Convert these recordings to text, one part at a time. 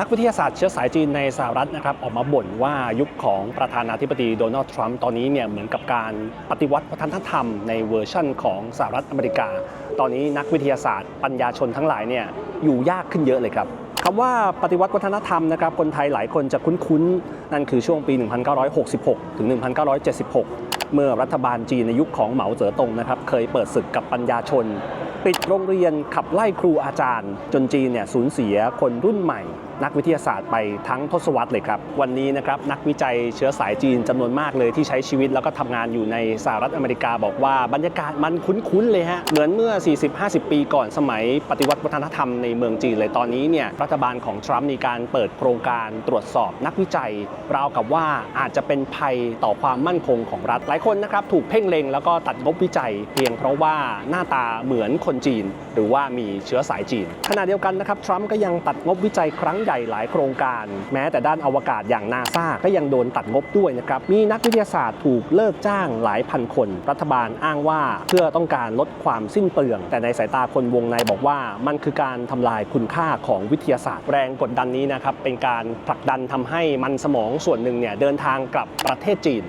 นักวิทยาศาสตร์เชื้อสายจีนในสหรัฐนะครับออกมาบ่นว่ายุคของประธานาธิบดีโดนัลด์ทรัมป์ตอนนี้เนี่ยเหมือนกับการปฏิวัติวัฒนธรรมในเวอร์ชั่นของสหรัฐอเมริกา ตอนนี้นักวิทยาศาสตร์ปัญญาชนทั้งหลายเนี่ยอยู่ยากขึ้นเยอะเลยครับคำว่าปฏิวัติวัฒนธรรมนะครับคนไทยหลายคนจะคุ้นๆ นั่นคือช่วงปี 1966 ถึง 1976 เมื่อรัฐบาลจีนในยุคของเหมาเจ๋อตงนะครับเคยเปิดศึกกับปัญญาชน ปิดโรงเรียนขับไล่ครูอาจารย์ จนจีนเนี่ยสูญเสียคนรุ่นใหม่นักวิทยาศาสตร์ไปทั้งทศวรรษเลยครับ วันนี้นะครับนักวิจัยเชื้อสายจีนจำนวนมากเลยที่ใช้ชีวิตแล้วก็ทำงานอยู่ในสหรัฐอเมริกาบอกว่าบรรยากาศมันคุ้นๆเลยฮะเหมือนเมื่อ 40-50 ปีก่อนสมัยปฏิวัติวัฒนธรรมในเมืองจีนเลยตอนนี้เนี่ยรัฐบาลของทรัมป์มีการเปิดโครงการตรวจสอบนักวิจัย ราวกับว่าอาจจะเป็นภัยต่อความมั่นคงของรัฐหลายคนนะครับถูกเพ่งเล็งแล้วก็ตัดงบวิจัย เพียงเพราะว่าหน้าตาเหมือนคนจีน หรือว่ามีเชื้อสายจีนขณะเดียวกันนะครับทรัมป์ก็ยังตัดงบวิจัยครั้งใหญ่หลายโครงการ แม้แต่ด้านอวกาศอย่างนาซาก็ยังโดนตัดงบด้วยนะครับ มีนักวิทยาศาสตร์ถูกเลิกจ้างหลายพันคน รัฐบาลอ้างว่าเพื่อต้องการลดความสิ้นเปลือง แต่ในสายตาคนวงในบอกว่า มันคือการทำลายคุณค่าของวิทยาศาสตร์ แรงกดดันนี้นะครับเป็นการผลักดันทำให้มันสมองส่วนหนึ่งเนี่ยเดินทางกลับประเทศจีน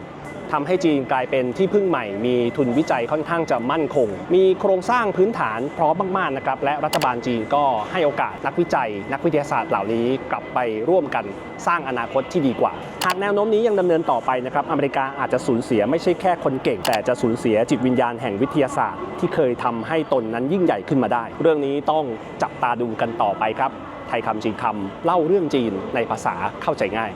ทำให้จีนกลายเป็นที่พึ่งใหม่ มีทุนวิจัยค่อนข้างจะมั่นคง มีโครงสร้างพื้นฐานพร้อมมากๆนะครับ และรัฐบาลจีนก็ให้โอกาสนักวิจัย นักวิทยาศาสตร์เหล่านี้กลับไปร่วมกันสร้างอนาคตที่ดีกว่า หากแนวโน้มนี้ยังดำเนินต่อไปนะครับ อเมริกาอาจจะสูญเสียไม่ใช่แค่คนเก่ง แต่จะสูญเสียจิตวิญญาณแห่งวิทยาศาสตร์ ที่เคยทำให้ตนนั้นยิ่งใหญ่ขึ้นมาได้ เรื่องนี้ต้องจับตาดูกันต่อไปครับ ไทยคำจีนคำเล่าเรื่องจีนในภาษาเข้าใจง่าย